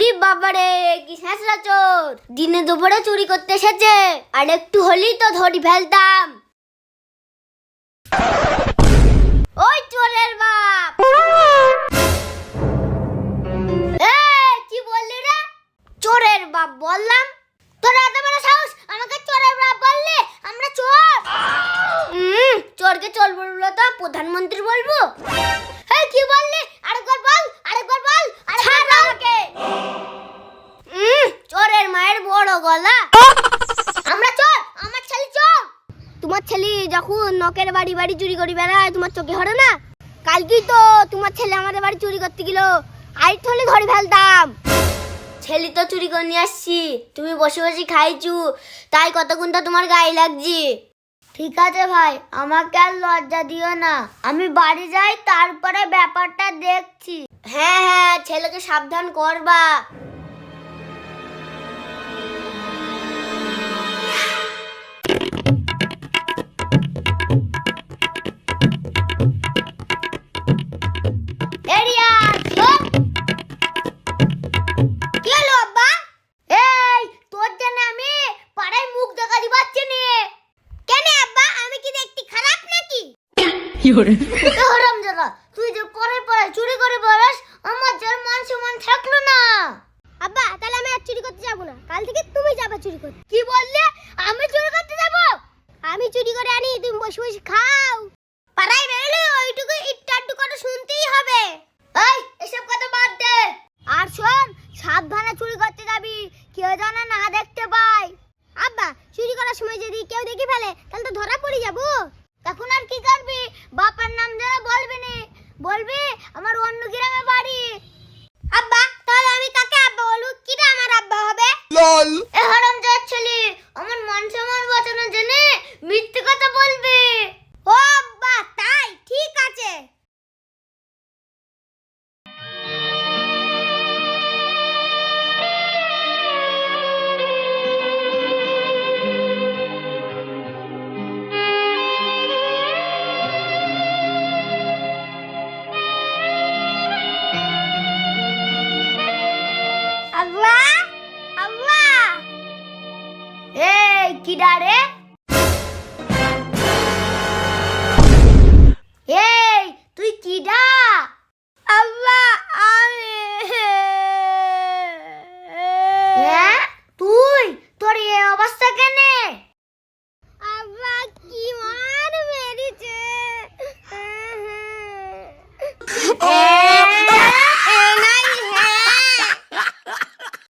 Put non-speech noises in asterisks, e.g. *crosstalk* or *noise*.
উরি বাবারে, কি শেষরা চোর। দিনে দুপুরে চুরি করতে এসেছে, আর একটু হলেই তো ধরি ফেলতাম। ওই চোরের বাপ। কি বললি রে? চোরের বাপ বললাম? তোর এত বড় সাহস? আমাকে চোরের বাপ বললি? আমরা চোর। চোরকে চোর বলব তো, প্রধানমন্ত্রী বলব এই কি বললি আরেকবার বল আরেকবার বল ছাড় আমাকে হুম চোরের মায়ের বড় গলা। *laughs* আমরা চোর আমার ছেলে চোর তোমার ছেলে যখন নকের বাড়ি বাড়ি চুরি করি বেড়ায় তোমার চোখে হরে না? কালকেই তো তোমার ছেলে আমাদের বাড়ি চুরি করতে গেল। ধরে ফেলতাম। ছেলে তো চুরি করে নিয়ে আসছি। তুমি বসে বসে খাইছু। তাই কতক্ষণ তো তোমার গায়ে লাগছি? ঠিক আছে ভাই আমাকে আর লজ্জা দিও না। আমি বাড়ি যাই তারপরে ব্যাপারটা দেখছি। হ্যাঁ হ্যাঁ ছেলেকে সাবধান করবা। হরাম জায়গা তুই যে পরে পরে চুরি করে বেড়াস আমার যার মান সম্মান থাকল না। আব্বা তাহলে আমি আর চুরি করতে যাব না। কাল থেকে তুমি যাবে চুরি করতে। কি বললে? আমি চুরি করতে যাব? আমি চুরি করে আনি তুমি বসে বসে খাও। পাড়ায় বেরোলে ওইটুকু ইট্টা আটটু করে শুনতেই হবে। এই এসব কথা বাদ দে। আর শোন সাবধানে চুরি করতে যাবি। কেউ যেন না দেখতে পায় আব্বা চুরি করার সময় যদি কেউ দেখে ফেলে তাহলে তো ধরা পড়ে যাব। তখন আর অন্য গ্রামে আব্বা আব্বা এই কি ডারে